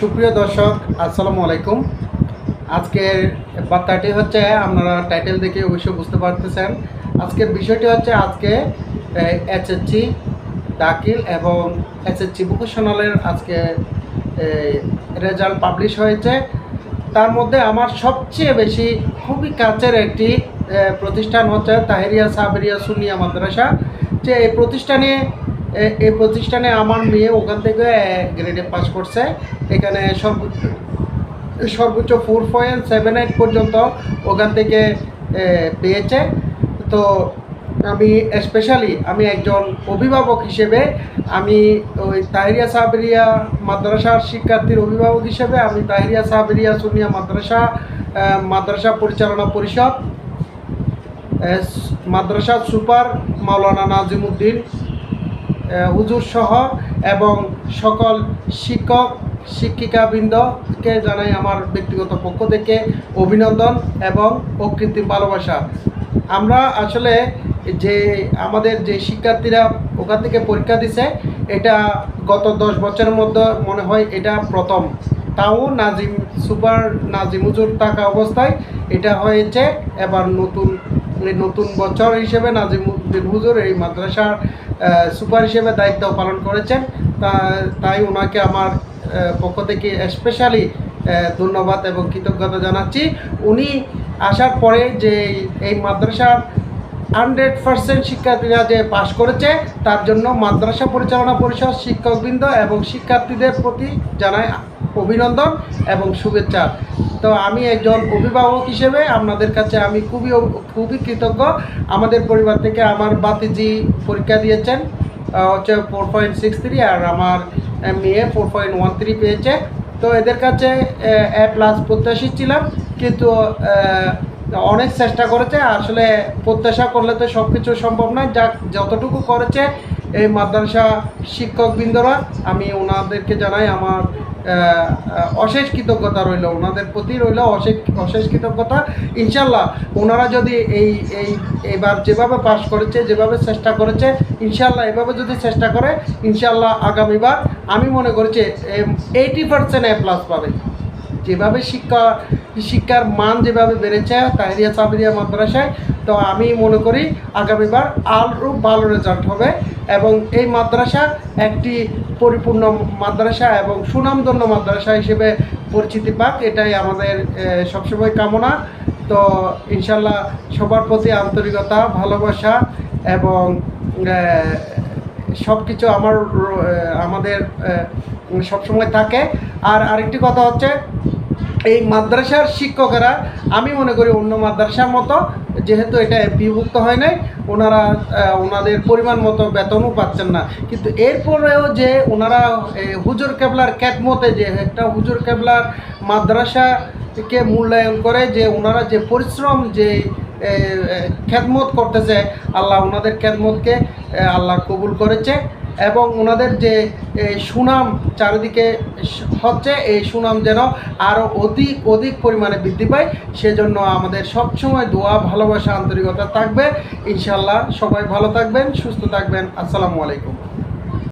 সুপ্রিয় দর্শক, আসসালামু আলাইকুম। আজকের বার্তাটি হচ্ছে, আপনারা টাইটেল দেখে অবশ্যই বুঝতে পারতেছেন। আজকের বিষয়টি হচ্ছে, আজকে এইচএসসি দাখিল এবং এসএসসি ভোকেশনালের আজকে রেজাল্ট পাবলিশ হয়েছে। তার মধ্যে আমার সবচেয়ে বেশি খুবই কাছের একটি প্রতিষ্ঠান হচ্ছে তাহেরিয়া সাবেরিয়া সুনিয়া মাদ্রাসা। যে এই প্রতিষ্ঠানে এই প্রতিষ্ঠানে আমার মেয়ে ওখান থেকে গ্রেডে পাস করছে। এখানে সর্বোচ্চ সর্বোচ্চ ফোর পয়েন্ট সেভেন এইট পর্যন্ত ওখান থেকে পেয়েছে। তো আমি স্পেশালি আমি একজন অভিভাবক হিসেবে, আমি ওই তাহিরিয়া সাহাবেরিয়া মাদ্রাসার শিক্ষার্থীর অভিভাবক হিসেবে আমি তাহিরিয়া সাহাবেরিয়া সুনিয়া মাদ্রাসা মাদ্রাসা পরিচালনা পরিষদ মাদ্রাসা সুপার মাওলানা নাজিমুদ্দিন হুজুর সহ এবং সকল শিক্ষক, শিক্ষিকাবৃন্দকে জানাই আমার ব্যক্তিগত পক্ষ থেকে অভিনন্দন এবং অকৃত্রিম ভালোবাসা। আমরা আসলে যে আমাদের যে শিক্ষার্থীরা ওখান থেকে পরীক্ষা দিছে, এটা গত দশ বছরের মধ্যে মনে হয় এটা প্রথম। তাও নাজিম, সুপার নাজিম হুজুর থাকা অবস্থায় এটা হয়েছে, এবার নতুন নতুন বছর হিসেবে নাজিমুদ্দিন হুজুর এই মাদ্রাসার সুপার হিসেবে দায়িত্ব পালন করেছেন। তা, তাই ওনাকে আমার পক্ষ থেকে স্পেশালি ধন্যবাদ এবং কৃতজ্ঞতা জানাচ্ছি। উনি আসার পরে যে এই মাদ্রাসার হান্ড্রেড পার্সেন্ট শিক্ষার্থীরা যে পাশ করেছে, তার জন্য মাদ্রাসা পরিচালনা পরিষদ শিক্ষকবৃন্দ এবং শিক্ষার্থীদের প্রতি জানাই অভিনন্দন এবং শুভেচ্ছা। তো আমি একজন অভিভাবক হিসেবে আপনাদের কাছে আমি খুবই খুবই কৃতজ্ঞ। আমাদের পরিবার থেকে আমার বাতিজি পরীক্ষা দিয়েছেন হচ্ছে ফোর পয়েন্ট সিক্স থ্রি আর আমার মেয়ে ফোর পয়েন্ট ওয়ান থ্রি পেয়েছে। তো এদের কাছে, এ প্লাস প্রত্যাশী ছিলাম, কিন্তু অনেক চেষ্টা করেছে। আসলে প্রত্যাশা করলে তো সব কিছু সম্ভব নয়। যা, যতটুকু করেছে এই মাদ্রাসা শিক্ষকবৃন্দরা, আমি ওনাদেরকে জানাই আমার অশেষ কৃতজ্ঞতা রইল। ওনাদের প্রতি রইল অশেষ অশেষ কৃতজ্ঞতা। ইনশাল্লাহ, ওনারা যদি এই এই, এবার যেভাবে পাস করেছে, যেভাবে চেষ্টা করেছে, ইনশাল্লাহ এভাবে যদি চেষ্টা করে, ইনশাল্লাহ আগামীবার আমি মনে করছি এইটি পার্সেন্ট এ প্লাস পাবে। যেভাবে শিক্ষা, শিক্ষার মান যেভাবে বেড়েছে, তাহিরিয়া সাবিরিয়া মাদ্রাসায়, তো আমি মনে করি আগামীবার আরও ভালো রেজাল্ট হবে এবং এই মাদ্রাসা একটি পরিপূর্ণ মাদ্রাসা এবং সুনামধন্য মাদ্রাসা হিসেবে পরিচিতি পাক, এটাই আমাদের সবসময় কামনা। তো ইনশাল্লাহ সবার প্রতি আন্তরিকতা, ভালোবাসা এবং সব কিছু আমার আমাদের সবসময় থাকে। আর আরেকটি কথা হচ্ছে এই মাদ্রাসার শিক্ষকেরা, আমি মনে করি অন্য মাদ্রাসার মতো, যেহেতু এটা বিভক্ত হয় নাই, ওনারা ওনাদের পরিমাণ মতো বেতনও পাচ্ছেন না। কিন্তু এরপরেও যে ওনারা হুজুর কেবলার ক্যাটমতে যে একটা হুজুর কেবলার মাদ্রাসাকে মূল্যায়ন করে, যে ওনারা যে পরিশ্রম, যে খেদমত করতেছে, আল্লাহ ওনাদের খেদমতকে আল্লাহ কবুল করেছে। এবং ওনাদের যে সুনাম চারিদিকে হচ্ছে, এই সুনাম যেন আরও অধিক অধিক পরিমাণে বৃদ্ধি পায়, সেজন্য আমাদের সবসময় দোয়া, ভালোবাসা, আন্তরিকতা থাকবে। ইনশাল্লাহ সবাই ভালো থাকবেন, সুস্থ থাকবেন। আসসালামু আলাইকুম।